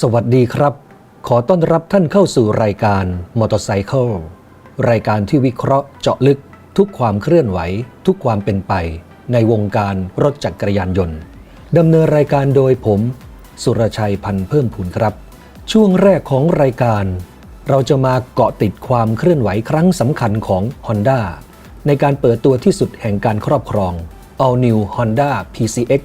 สวัสดีครับ ขอต้อนรับท่านเข้าสู่รายการมอเตอร์ไซค์รายการที่วิเคราะห์เจาะลึกทุกความเคลื่อนไหว ทุกความเป็นไป ในวงการรถจักรยานยนต์ดำเนินรายการโดยผม สุรชัยพันธ์เพิ่มพูนครับ ช่วงแรกของรายการ เราจะมาเกาะติดความเคลื่อนไหวครั้งสำคัญของ Honda ในการเปิดตัวที่สุดแห่งการครอบครอง All New Honda PCX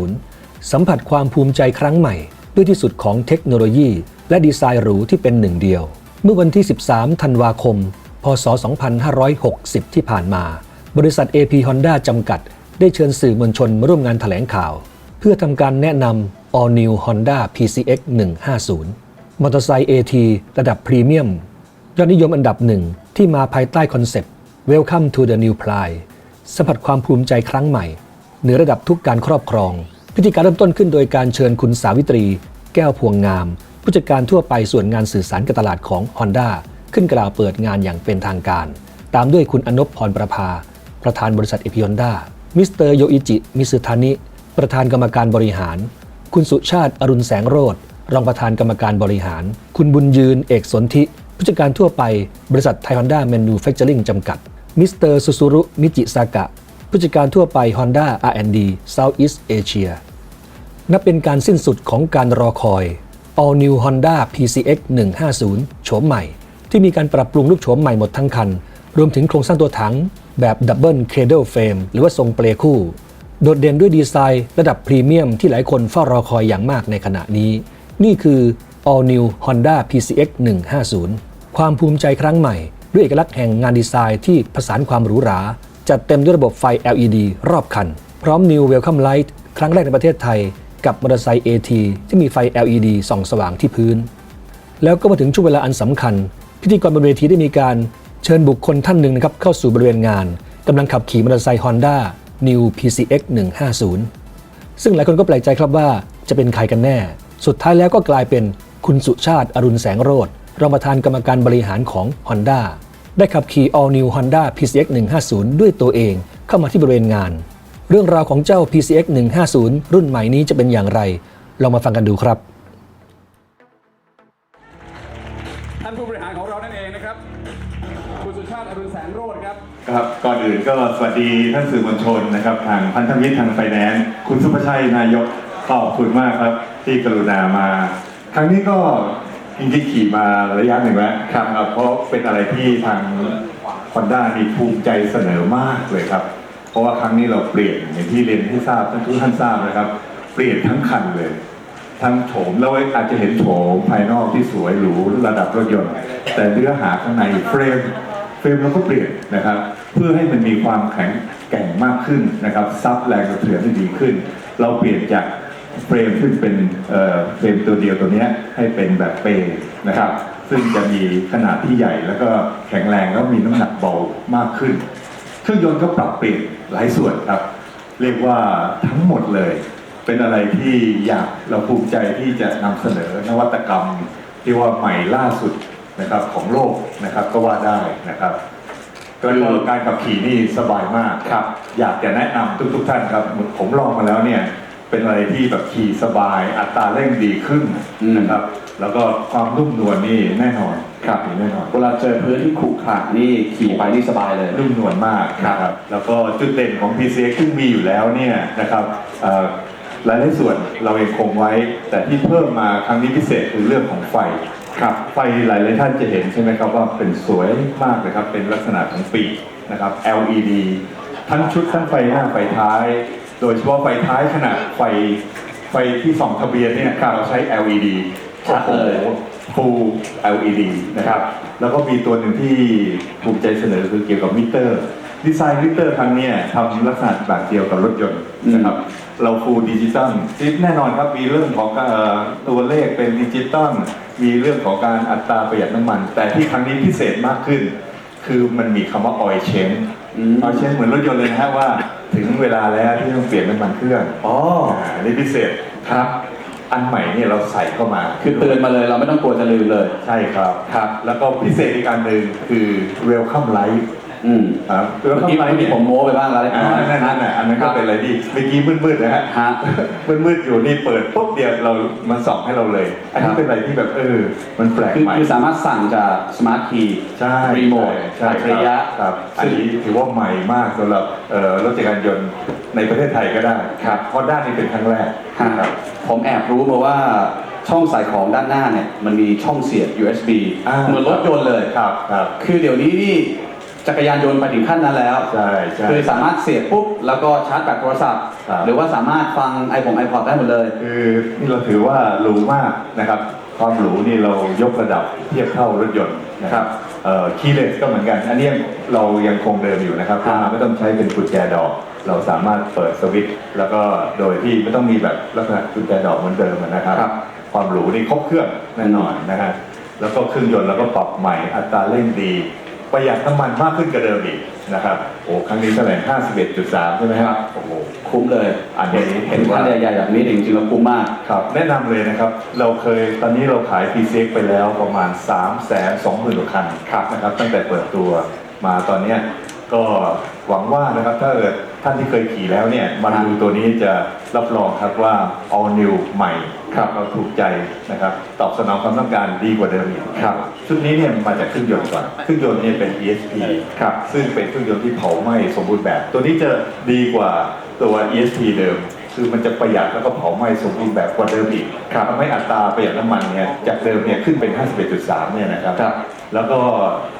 150 สัมผัสความภูมิใจครั้งใหม่ ด้วยที่สุดของเทคโนโลยี และดีไซน์หรูที่เป็นหนึ่งเดียว เมื่อวันที่ 13 ธันวาคม พศ 2560 ที่ผ่านมา บริษัท AP Honda จำกัด ได้เชิญสื่อมวลชนมาร่วมงานแถลงข่าว เพื่อทำการแนะนำ All New Honda PCX 150 มอเตอร์ไซค์ AT ระดับพรีเมียมยอดนิยมอันดับหนึ่งที่มาภายใต้คอนเซปต์ Welcome to the New Pride สัมผัสความภูมิใจครั้งใหม่เหนือระดับทุกการครอบครอง พิธีการเริ่มต้นขึ้นโดยการเชิญคุณสาวิตรี แก้วพวงงาม ผู้จัดการทั่วไปส่วนงานสื่อสารการตลาดของ Honda ขึ้นกล่าวเปิดงานอย่างเป็นทางการ ตามด้วยคุณอนบพรประภา ประธานบริษัทเอพิฮอนด้ามิสเตอร์โยอิจิ มิสุทานิ ประธานกรรมการบริหาร คุณสุชาติอรุณแสงโรธรองประธานกรรมการบริหาร คุณบุญยืนเอกสนธิผู้จัดการทั่วไปบริษัทไทฮอนด้าแมนูแฟคเจอริงจำกัดมิสเตอร์ซูซูรุมิจิซากะ ผู้จัดการทั่วไป Honda R&D Southeast Asia นับเป็นการสิ้นสุดของการรอคอย All New Honda PCX 150 โฉมใหม่ ที่มีการปรับปรุงรูปโฉมใหม่หมดทั้งคัน รวมถึงโครงสร้างตัวถังแบบดับเบิลเคเด e เฟรมหรือว่าทรงเปลคู่ โดดเด่นด้วยดีไซน์ระดับพรีเมียมที่หลายคนเฝ้ารอคอยอย่างมากในขณะนี้ นี่คือ All New Honda PCX 150 ความภูมิใจครั้งใหม่ ด้วยเอกลักษณ์แห่งงานดีไซน์ที่ผสานความหรูหรา จัดเต็มด้วยระบบไฟ LED รอบคัน พร้อม New Welcome Light ครั้งแรกในประเทศไทย กับมอเตอร์ไซค์ AT ที่มีไฟ LED ส่องสว่างที่พื้น แล้วก็มาถึงช่วงเวลาอันสำคัญ พิธีกรบนเวทีได้มีการเชิญบุคคลท่านหนึ่งนะครับเข้าสู่บริเวณงานกำลังขับขี่มอเตอร์ไซค์ Honda New PCX 150 ซึ่งหลายคนก็แปลกใจครับว่าจะเป็นใครกันแน่ สุดท้ายแล้วก็กลายเป็นคุณสุชาติอรุณแสงโรธรองประธานกรรมการบริหารของ Honda ได้ขับขี่ All New Honda PCX 150 ด้วยตัวเองเข้ามาที่บริเวณงาน เรื่องราวของเจ้า PCX 150 รุ่นใหม่นี้จะเป็นอย่างไร ลองมาฟังกันดูครับ ท่านผู้บริหารของเรานั่นเองนะครับ คุณสุชาติอรุณแสงโรจน์ครับ ครับก่อนอื่นก็สวัสดีท่านสื่อมวลชนนะครับทางพันธมิตรทางไฟแนนซ์คุณสุภชัยนายกขอบคุณมากครับ ที่กรุณามา ครั้งนี้ก็ จริงๆขี่มาระยะหนึ่งแล้วครับเพราะเป็นอะไรที่ทางคอนด้านี่ภูมิใจเสนอมากเลยครับ เพราะว่าครั้งนี้เราเปลี่ยนอย่างที่เรียนให้ทราบท่านทุกท่านทราบนะครับ เปลี่ยนทั้งคันเลย ทั้งโฉมแล้วอาจจะเห็นโฉมภายนอกที่สวยหรูระดับรถยนต์ แต่เนื้อหาข้างในเฟรมเฟรมเราก็เปลี่ยนนะครับ เพื่อให้มันมีความแข็งแกร่งมากขึ้นนะครับซับแรงกระเทือนได้ดีขึ้น เราเปลี่ยนจาก เฟรมซึ่งเป็นเฟรมตัวเดียวตัวนี้ให้เป็นแบบเปย์นะครับ ซึ่งจะมีขนาดที่ใหญ่แล้วก็แข็งแรงแล้วมีน้ำหนักเบามากขึ้น เครื่องยนต์ก็ปรับเปลี่ยนหลายส่วนครับ เรียกว่าทั้งหมดเลย เป็นอะไรที่อยากเราภูมิใจที่จะนำเสนอนวัตกรรมที่ว่าใหม่ล่าสุดนะครับของโลกนะครับก็ว่าได้นะครับก็คือการขับขี่นี่สบายมากครับ อยากจะแนะนำทุก ๆ ท่านครับผมลองมาแล้วเนี่ย เป็นอะไรที่แบบขี่สบายอัตราเร่งดีขึ้นนะครับ แล้วก็ความนุ่มนวลนี่แน่นอนครับแน่นอนเวลาเจอพื้นที่ขรุขระนี่ขี่ไปนี่สบายเลย นุ่มนวลมากนะครับ แล้วก็จุดเด่นของ PCX ซึ่งมีอยู่แล้วเนี่ยนะครับเอ่อหลายๆส่วนเราเองคงไว้ แต่ที่เพิ่มมาครั้งนี้พิเศษคือเรื่องของไฟครับไฟหลายๆท่านจะเห็นใช่ไหมครับว่าเป็นสวยมากเลยครับเป็นลักษณะของปีกนะครับ LED ทั้งชุดทั้งไฟหน้าไฟท้าย โดยเฉพาะไฟท้ายขนาดไฟไฟที่ส่องทะเบียนเนี่ยเราใช้ LED ชัดเลย Full LED นะครับ แล้วก็มีตัวหนึ่งที่ภูมิใจเสนอคือเกี่ยวกับมิเตอร์ ดีไซน์มิเตอร์ครั้งเนี้ยทำลักษณะแบบเดียวกับรถยนต์นะครับ เราฟูลดิจิตอลแน่นอนครับ มีเรื่องของเอ่อตัวเลขเป็นดิจิตอลมีเรื่องของการอัตราประหยัดน้ำมัน แต่ที่ครั้งนี้พิเศษมากขึ้น คือมันมีคำว่า oil change อืม oil change เหมือนรถยนต์เลยนะฮะว่า ถึงเวลาแล้วที่ต้องเปลี่ยนน้ำมันเครื่องอ๋ออ่าอันนี้พิเศษครับ อันใหม่เนี่ยเราใส่เข้ามา คือเตือนมาเลยเราไม่ต้องกลัวจะลืมเลย ใช่ครับ ครับ แล้วก็พิเศษอีกอันหนึ่งคือ Welcome Light อืมครับคือเมื่อข้างกี้ในเมื่อเนี่กี้ยผมโม้ไปบ้างแล้วเล็กอ่าน้อยนั่นนั่นน่ะอันนั้นก็เป็นอะไรที่เมื่อกี้มืดๆนะฮะฮะมืดๆอยู่นี่เปิดปุ๊บเดียวเรามันส่องให้เราเลย อันนี้ครับเป็นอะไรที่แบบเออ มันแปลกคือใหม่คือสามารถสั่งจากสมาร์ทคีย์ใช่รีโมทใช่อัจฉริยะครับอันนี้ถือว่าใหม่มากสำหรับเอ่อรถจักรยานยนต์ในประเทศไทยก็ได้ครับเพราะด้านนี้เป็นครั้งแรกฮะครับผมแอบรู้มาว่าช่องใส่ของด้านหน้าเนี่ยมันมีช่องเสียบ USB อ่าเหมือนรถยนต์เลยครับครับคือเดี๋ยวนี้นี่ จักรยานยนต์ไปถึงขั้นนั้นแล้ว ใช่ใช่ คือสามารถเสียบปุ๊บ แล้วก็ชาร์จแบตโทรศัพท์ ครับ หรือว่าสามารถฟัง iPhone iPod ได้หมดเลย คือนี่เราถือว่าหรูมากนะครับ ความหรูนี่เรายกระดับเทียบเท่ารถยนต์นะครับเอ่อคีย์เลสก็เหมือนกัน อันนี้เรายังคงเดิมอยู่นะครับครับ ไม่ต้องใช้เป็นกุญแจดอก เราสามารถเปิดสวิตช์แล้วก็โดยที่ไม่ต้องมีแบบลักษณะกุญแจดอกเหมือนเดิมนะครับ ครับ ความหรูนี่ครบเครื่องแน่นอนนะฮะแล้วก็เครื่องยนต์เราก็ปรับใหม่อัตราเร่งดี ประหยัดน้ำมันมากขึ้นกว่าเดิมอีกนะครับโอ้ครั้งนี้เท่าไหร่51.3 ใช่ไหมครับโอ้โหคุ้มเลยอันนี้เห็นคันใหญ่ๆแบบนี้จริงๆแล้วคุ้มมาก ครับแนะนำเลยนะครับ เราเคยตอนนี้เราขาย p ีเซ็กไปแล้วประมาณ 3 2 0 0 0 0กว่าคันครับนะครับ ตั้งแต่เปิดตัวมาตอนเนี้ยก็หวังว่านะครับถ้าเกิดท่านที่เคยขี่แล้วเนี่ยมาดูตัวนี้จะรับรองครับว่า all new ใหม่ ครับเราถูกใจนะครับ ตอบสนองความต้องการดีกว่าเดิมอีกครับชุดนี้เนี่ยมาจากเครื่องยนต์ก่อนเครื่องยนต์เนี่ยเป็น ESP ครับซึ่งเป็นเครื่องยนต์ที่เผาไหม้สมบูรณ์แบบ ตัวนี้จะดีกว่าตัว ESP เดิม คือมันจะประหยัดแล้วก็เผาไหม้สมบูรณ์แบบกว่าเดิมอีกทำให้อัตราประหยัดน้ำมันเนี่ยจากเดิมเนี่ยขึ้นเป็น 51.3 เนี่ยนะครับครับ แล้วก็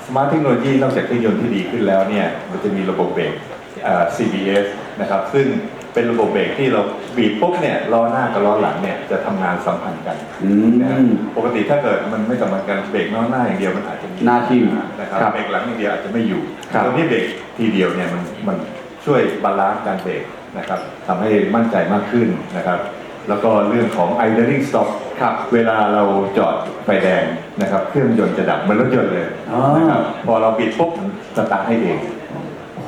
สมาร์ทเทคโนโลยีนอกจากเครื่องยนต์ที่ดีขึ้นแล้วเนี่ยมันจะมีระบบเบรกเอ่อ CBS นะครับซึ่ง เป็นระบบเบรกที่เราบีบปุ๊บเนี่ยล้อหน้ากับล้อหลังเนี่ยจะทำงานสัมพันธ์กันอืนะฮะมปกติถ้าเกิดมันไม่สัมพันธ์กันเบรกล้อหน้าอย่างเดียวมันอาจจะมีหน้าทิ่มนะครับครับเบรกหลังอย่างเดียวอาจจะไม่อยู่ครับ ตรงนี้เบรกทีเดียวเนี่ยมันมันช่วยบาลานซ์การเบรกนะครับทำให้มั่นใจมากขึ้นนะครับ แล้วก็เรื่องของ idling stop ครับ เวลาเราจอดไฟแดงนะครับ เครื่องยนต์จะดับเหมือนรถยนต์เลยอ๋อนะครับพอเราปิดปุ๊บมันสตาร์ทให้เอง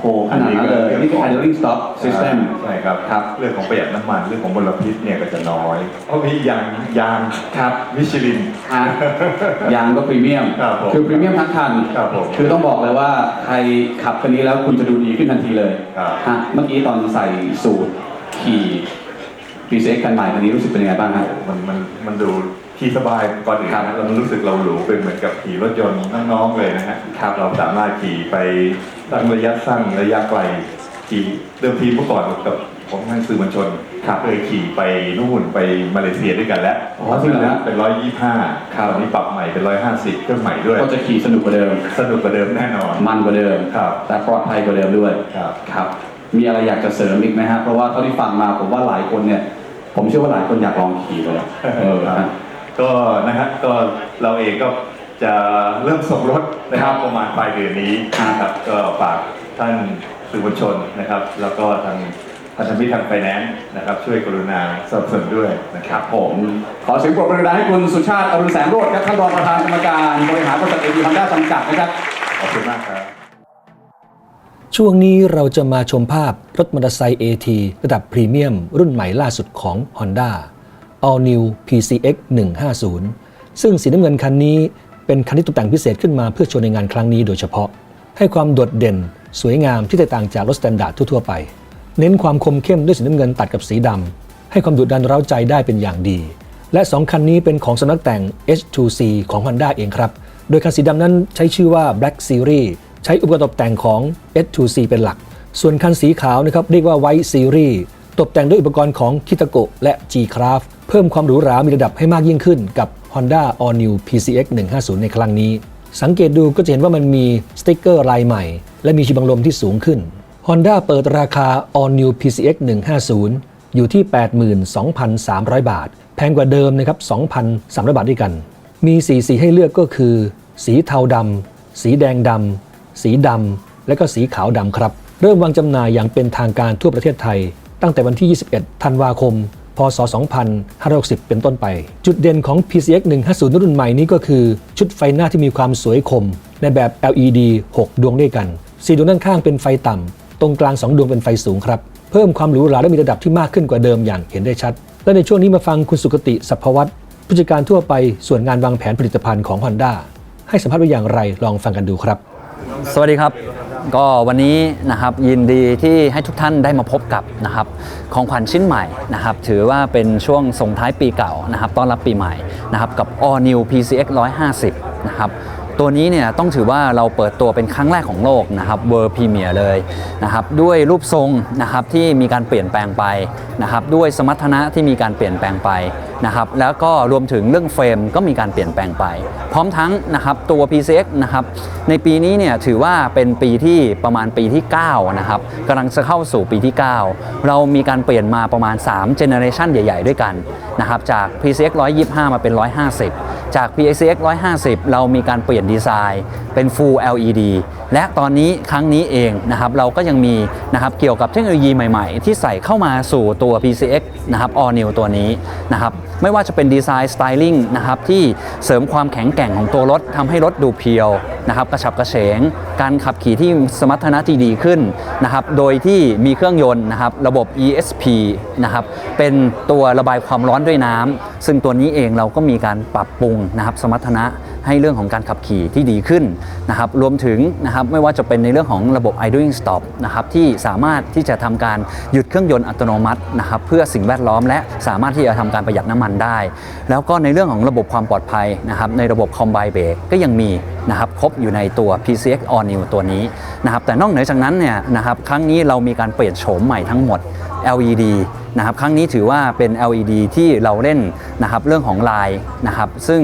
โอ้โหขนาดนั้นเลยนี่คือ idling stop system ใช่ครับครับ เรื่องของประหยัดน้ำมันเรื่องของมลพิษเนี่ยก็จะน้อย เพราะมียางยางครับมิชลินฮะยางก็พรีเมียมครับผมคือพรีเมียมทั้งคันครับผมคือต้องบอกเลยว่าใครขับคันนี้แล้วคุณจะดูดีขึ้นทันทีเลยครับ ฮะเมื่อกี้ตอนใส่สูตรขี่ปีเซ็กคันใหม่คันนี้รู้สึกเป็นยังไงบ้างฮะมันมันมันดูขี่สบายก่อนอื่นครับนะเรารู้สึกเราหรูเป็นเหมือนกับขี่รถยนต์น้องๆเลยนะฮะครับเราสามารถขี่ไป ตั้งระยะสั้นระยะไกลขี่เดิมทีเมื่อก่อนกับผมนั่งสื่อมวลชนเคยขี่ไปนู่นไปมาเลเซียด้วยกันแล้วอ๋อจริงเหรอฮะเป็นร้อยยี่ห้าครับตอนนี้ปรับใหม่เป็นร้อยห้าสิบเครื่องใหม่ด้วย ก็จะขี่สนุกกว่าเดิม สนุกกว่าเดิมแน่นอน มันกว่าเดิมครับ แต่ปลอดภัยกว่าเดิมด้วยครับครับ มีอะไรอยากจะเสริมอีกไหมฮะ เพราะว่าเท่าที่ฟังมาผมว่าหลายคนเนี่ย ผมเชื่อว่าหลายคนอยากลองขี่เลยเออครับฮะก็นะฮะก็เราเองก็ จะเริ่มส่งรถนะครับประมาณปลายเดือนนี้นะครับก็ฝากท่านสื่อมวลชนนะครับ แล้วก็ทางพันธมิตรทางไฟแนนซ์นะครับ ช่วยกรุณาสนับสนุนด้วยนะครับผมขอเสียงปรบมือดังให้คุณสุชาติอรุณแสงโรจน์ครับท่านรองประธานกรรมการบริหารบริษัทเอทีฮอนด้าจำกัดนะครับขอบคุณมากครับช่วงนี้เราจะมาชมภาพรถมอเตอร์ไซค์ AT ระดับพรีเมียม รุ่นใหม่ล่าสุดของ Honda All New PCX 150ซึ่งสีน้ำเงินคันนี้ เป็นคันที่ตกแต่งพิเศษขึ้นมาเพื่อโชว์ในงานครั้งนี้โดยเฉพาะ ให้ความโดดเด่น สวยงามที่แตกต่างจากรถสแตนดาร์ดทั่วๆไป เน้นความคมเข้มด้วยสีน้ำเงินตัดกับสีดำให้ความดุดันเร้าใจได้เป็นอย่างดี และ 2 คันนี้เป็นของสำนักแต่ง H2C ของ Honda เองครับ โดยคันสีดำนั้นใช้ชื่อว่า Black Series ใช้อุปกรณ์ตกแต่งของ H2C เป็นหลัก ส่วนคันสีขาวนะครับเรียกว่า White Series ตกแต่งด้วยอุปกรณ์ของ Kitako และ G-Craft เพิ่มความหรูหรา มีระดับให้มากยิ่งขึ้นกับ Honda All New PCX 150 ในครั้งนี้ สังเกตดูก็จะเห็นว่ามันมีสติ๊กเกอร์ลายใหม่ และมีชีบังลมที่สูงขึ้น Honda เปิดราคา All New PCX 150 อยู่ที่ 82,300 บาท แพงกว่าเดิมนะครับ 2,300 บาทด้วยกัน มีสีสีให้เลือกก็คือ สีเทาดำสีแดงดำสีดำและก็สีขาวดำครับ เริ่มวางจำหน่ายอย่างเป็นทางการทั่วประเทศไทย ตั้งแต่วันที่ 21 ธันวาคม พศ 2560 เป็นต้นไป จุดเด่นของ PCX 150 รุ่นใหม่นี้ก็คือ ชุดไฟหน้าที่มีความสวยคม ในแบบ LED 6 ดวงด้วยกันสีดวงด้านข้างเป็นไฟต่ำ ตรงกลาง 2 ดวงเป็นไฟสูงครับ เพิ่มความหรูหราและมีระดับที่มากขึ้นกว่าเดิมอย่างเห็นได้ชัด และในช่วงนี้มาฟังคุณสุกติสัพพวัตผู้จัดการทั่วไปส่วนงานวางแผนผลิตภัณฑ์ของ Honda ให้สัมภาษณ์ไว้อย่างไรลองฟังกันดูครับ สวัสดีครับ ก็วันนี้นะครับยินดีที่ให้ทุกท่านได้มาพบกับนะครับของขวัญชิ้นใหม่นะครับถือว่าเป็นช่วงส่งท้ายปีเก่านะครับต้อนรับปีใหม่นะครับกับ All New PCX 150นะครับ ตัวนี้เนี่ยต้องถือว่าเราเปิดตัวเป็นครั้งแรกของโลกนะครับ World Premier เลยนะครับด้วยรูปทรงนะครับที่มีการเปลี่ยนแปลงไปนะครับด้วยสมรรถนะที่มีการเปลี่ยนแปลงไปนะครับแล้วก็รวมถึงเรื่องเฟรมก็มีการเปลี่ยนแปลงไป พร้อมทั้งนะครับตัว PCX นะครับในปีนี้เนี่ยถือว่าเป็นปีที่ประมาณปีที่9นะครับกำลังจะเข้าสู่ปีที่ 9 เรามีการเปลี่ยนมาประมาณ3 generation ใหญ่ ๆ ด้วยกันนะครับจาก PCX 125 มาเป็น 150 จาก PCX 150 เรามีการเปลี่ยนดีไซน์เป็น Full LED และตอนนี้ครั้งนี้เองนะครับเราก็ยังมีนะครับเกี่ยวกับเทคโนโลยีใหม่ๆ ที่ใส่เข้ามาสู่ตัว PCX นะครับ All New ตัวนี้นะครับไม่ว่าจะเป็นดีไซน์สไตลิ่งนะครับที่เสริมความแข็งแกร่งของตัวรถทำให้รถดูเพียวนะครับกระฉับกระเฉง การขับขี่ที่สมรรถนะที่ดีขึ้นนะครับโดยที่มีเครื่องยนต์นะครับระบบ ESP นะครับเป็นตัวระบายความร้อนด้วยน้ำซึ่งตัวนี้เองเราก็มีการปรับปรุงนะครับสมรรถนะ ให้เรื่องของการขับขี่ที่ดีขึ้นนะครับรวมถึงนะครับไม่ว่าจะเป็นในเรื่องของระบบ idling stop นะครับที่สามารถที่จะทำการหยุดเครื่องยนต์อัตโนมัตินะครับเพื่อสิ่งแวดล้อม และสามารถที่จะทำการประหยัดน้ำมันได้ แล้วก็ในเรื่องของระบบความปลอดภัยนะครับในระบบ Combine Brake ก็ยังมี นะครับครบอยู่ในตัว PCX All New ตัวนี้นะครับแต่นอกเหนือจากนั้นเนี่ยนะครับครั้งนี้เรามีการเปลี่ยนโฉมใหม่ทั้งหมด LED นะครับครั้งนี้ถือว่าเป็น LED ที่เราเล่นนะครับเรื่องของลายนะครับซึ่ง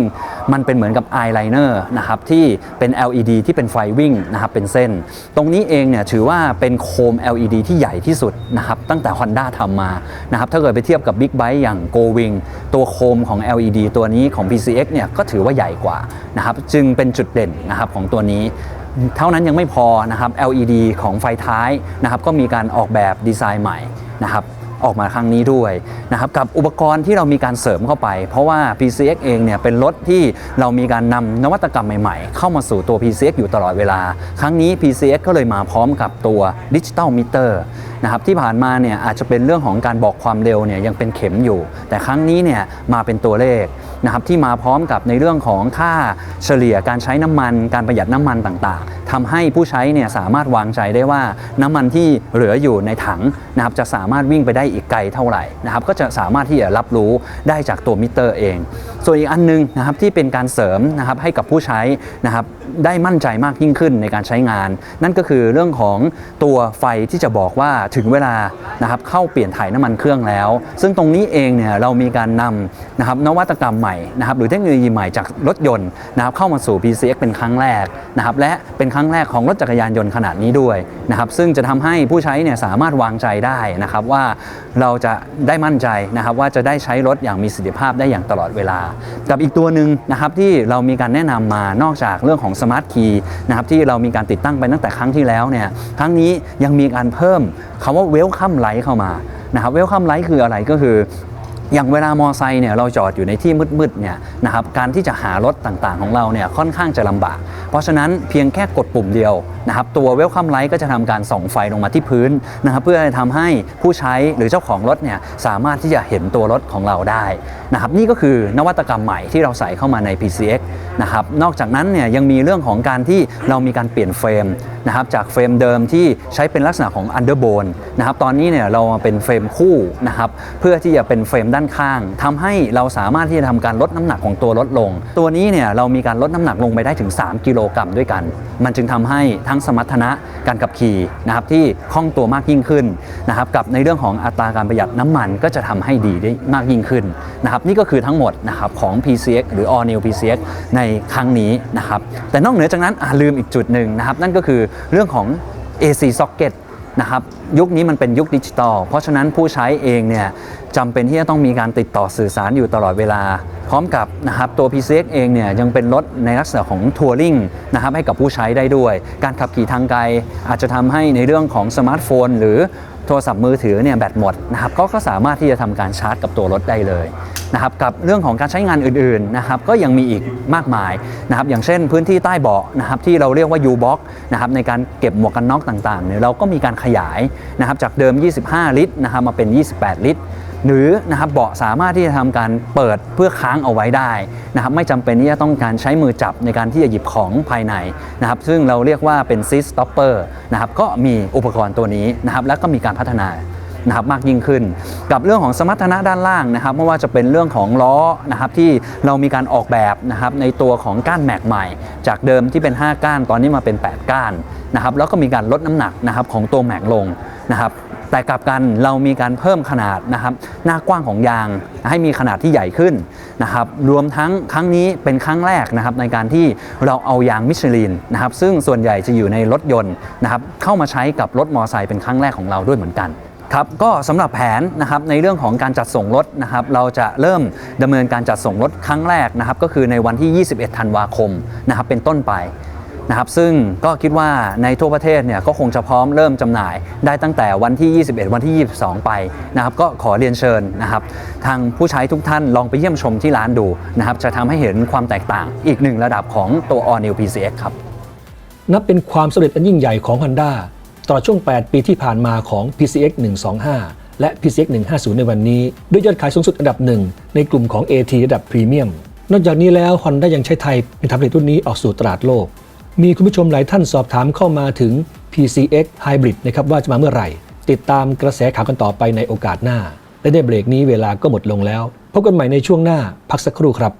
มันเป็นเหมือนกับ eyeliner นะครับที่เป็น LED ที่เป็นไฟวิ่งนะครับเป็นเส้น ตรงนี้เองเนี่ยถือว่าเป็นโคม LED ที่ใหญ่ที่สุดนะครับตั้งแต่ Honda ทำมานะครับถ้าเกิดไปเทียบกับ Big Bike อย่าง Go Wing ตัวโคมของ LED ตัวนี้ของ PCX เนี่ยก็ถือว่าใหญ่กว่านะครับจึงเป็นจุดเด่นนะครับของตัวนี้ เท่านั้นยังไม่พอนะครับ LED ของไฟท้ายนะครับก็มีการออกแบบดีไซน์ใหม่นะครับออกมาครั้งนี้ด้วยนะครับกับอุปกรณ์ที่เรามีการเสริมเข้าไป เพราะว่า PCX เองเนี่ยเป็นรถที่เรามีการนำนวัตกรรมใหม่ๆ เข้ามาสู่ตัว PCX อยู่ตลอดเวลา ครั้งนี้ PCX ก็เลยมาพร้อมกับตัวดิจิ t a ลมิเตอร์นะครับที่ผ่านมาเนี่ยอาจจะเป็นเรื่องของการบอกความเร็วเนี่ยยังเป็นเข็มอยู่ แต่ครั้งนี้เนี่ยมาเป็นตัวเลข นะครับที่มาพร้อมกับในเรื่องของค่าเฉลี่ยการใช้น้ำมัน การประหยัดน้ำมันต่างๆทำให้ผู้ใช้เนี่ยสามารถวางใจได้ว่าน้ำมันที่เหลืออยู่ในถังนะครับจะสามารถวิ่งไปได้อีกไกลเท่าไหร่นะครับก็จะสามารถที่จะรับรู้ได้จากตัวมิเตอร์เอง ส่วนอีกอันนึงนะครับที่เป็นการเสริมนะครับให้กับผู้ใช้นะครับ ได้มั่นใจมากยิ่งขึ้นในการใช้งาน นั่นก็คือเรื่องของตัวไฟที่จะบอกว่าถึงเวลานะครับเข้าเปลี่ยนถ่ายน้ำมันเครื่องแล้ว ซึ่งตรงนี้เองเนี่ยเรามีการนำนะครับนวัตกรรมใหม่นะครับหรือเทคโนโลยีใหม่จากรถยนต์นะครับเข้ามาสู่ PCX เป็นครั้งแรกนะครับและเป็นครั้งแรกของรถจักรยานยนต์ขนาดนี้ด้วยนะครับซึ่งจะทำให้ผู้ใช้เนี่ยสามารถวางใจได้นะครับว่าเราจะได้มั่นใจนะครับว่าจะได้ใช้รถอย่างมีประสิทธิภาพได้อย่างตลอดเวลา กับอีกตัวหนึ่งนะครับที่เรามีการแนะนำมานอกจากเรื่องของสมาร์ทคีย์นะครับที่เรามีการติดตั้งไปตั้งแต่ครั้งที่แล้วเนี่ยครั้งนี้ยังมีการเพิ่มคำว่าเวลคัมไลท์เข้ามานะครับเวลคัมไลท์คืออะไรก็คืออย่างเวลามอไซค์เนี่ยเราจอดอยู่ในที่มืดๆเนี่ยนะครับการที่จะหารถต่างๆของเราเนี่ยค่อนข้างจะลำบาก เพราะฉะนั้นเพียงแค่กดปุ่มเดียวนะครับตัวเวลคัมไลท์ก็จะทำการส่องไฟลงมาที่พื้นนะครับเพื่อทำให้ผู้ใช้หรือเจ้าของรถเนี่ยสามารถที่จะเห็นตัวรถของเราได้ นะครับนี่ก็คือนวัตกรรมใหม่ที่เราใส่เข้ามาใน PCX นะครับนอกจากนั้นเนี่ยยังมีเรื่องของการที่เรามีการเปลี่ยนเฟรมนะครับจากเฟรมเดิมที่ใช้เป็นลักษณะของ underbone นะครับตอนนี้เนี่ยเรามาเป็นเฟรมคู่นะครับเพื่อที่จะเป็นเฟรมด้านข้างทำให้เราสามารถที่จะทำการลดน้ำหนักของตัวรถลง ตัวนี้เนี่ยเรามีการลดน้ำหนักลงไปได้ถึง 3 กิโลกรัมด้วยกัน มันจึงทำให้ทั้งสมรรถนะการขับขี่นะครับที่คล่องตัวมากยิ่งขึ้นนะครับกับในเรื่องของอัตราการประหยัดน้ำมันก็จะทำให้ดีได้มากยิ่งขึ้นนะครับนี่ก็คือทั้งหมดนะครับของ PCX หรือ All New PCX ในครั้งนี้นะครับแต่นอกเหนือจากนั้นลืมอีกจุดหนึ่งนะครับนั่นก็คือเรื่องของ AC socket นะครับยุคนี้มันเป็นยุคดิจิตอลเพราะฉะนั้นผู้ใช้เองเนี่ยจำเป็นที่จะต้องมีการติดต่อสื่อสารอยู่ตลอดเวลา พร้อมกับนะครับตัว PCX เองเนี่ยยังเป็นรถในลักษณะของทัวริงนะครับให้กับผู้ใช้ได้ด้วย การขับขี่ทางไกล อาจจะทำให้ในเรื่องของสมาร์ทโฟน หรือโทรศัพท์มือถือเนี่ยแบตหมดนะครับก็ก็สามารถที่จะทำการชาร์จกับตัวรถได้เลย นะครับกับเรื่องของการใช้งานอื่นๆนะครับก็ยังมีอีกมากมายนะครับอย่างเช่นพื้นที่ใต้เบาะนะครับที่เราเรียกว่า U-Box นะครับในการเก็บหมวกกันน็อกต่างๆเนี่ยเราก็มีการขยายนะครับจากเดิม 25 ลิตรนะครับมาเป็น 28 ลิตรหรือนะครับเบาะสามารถที่จะทำการเปิดเพื่อค้างเอาไว้ได้นะครับไม่จำเป็นที่จะต้องการใช้มือจับในการที่จะหยิบของภายในนะครับซึ่งเราเรียกว่าเป็น seat stopper นะครับก็มีอุปกรณ์ตัวนี้นะครับแล้วก็มีการพัฒนา นะครับมากยิ่งขึ้น กับเรื่องของสมรรถนะด้านล่างนะครับไม่ว่าจะเป็นเรื่องของล้อนะครับที่เรามีการออกแบบนะครับในตัวของก้านแม็กใหม่ จากเดิมที่เป็น 5 ก้านตอนนี้มาเป็น 8 ก้านนะครับแล้วก็มีการลดน้ำหนักนะครับของตัวแม็กลงนะครับแต่กลับกันเรามีการเพิ่มขนาดนะครับหน้ากว้างของยางให้มีขนาดที่ใหญ่ขึ้นนะครับรวมทั้งครั้งนี้เป็นครั้งแรกนะครับในการที่เราเอายางมิชลินนะครับซึ่งส่วนใหญ่จะอยู่ในรถยนต์นะครับเข้ามาใช้กับรถมอเตอร์ไซค์เป็นครั้งแรกของเราด้วยเหมือนกัน ครับก็สำหรับแผนนะครับในเรื่องของการจัดส่งรถนะครับเราจะเริ่มดำเนินการจัดส่งรถครั้งแรกนะครับก็คือในวันที่ 21 ธันวาคมนะครับเป็นต้นไปนะครับซึ่งก็คิดว่าในทั่วประเทศเนี่ยก็คงจะพร้อมเริ่มจำหน่ายได้ตั้งแต่วันที่ 21 วันที่ 22 ไปนะครับก็ขอเรียนเชิญนะครับทางผู้ใช้ทุกท่านลองไปเยี่ยมชมที่ร้านดูนะครับจะทำให้เห็นความแตกต่างอีกหนึ่งระดับของตัว All New PCX ครับนับเป็นความสำเร็จอันยิ่งใหญ่ของ Honda ตลอดช่วง 8 ปีที่ผ่านมาของ PCX 125 และ PCX 150 ในวันนี้ ด้วยยอดขายสูงสุดอันดับหนึ่งในกลุ่มของ AT ระดับพรีเมียม นอกจากนี้แล้ว Honda ยังใช้ไทยเป็นทำผลิตรุ่นนี้ออกสู่ตลาดโลก มีคุณผู้ชมหลายท่านสอบถามเข้ามาถึง PCX Hybrid นะครับว่าจะมาเมื่อไหร่ ติดตามกระแสข่าวกันต่อไปในโอกาสหน้า และในเบรกนี้เวลาก็หมดลงแล้ว พบกันใหม่ในช่วงหน้าพักสักครู่ครับ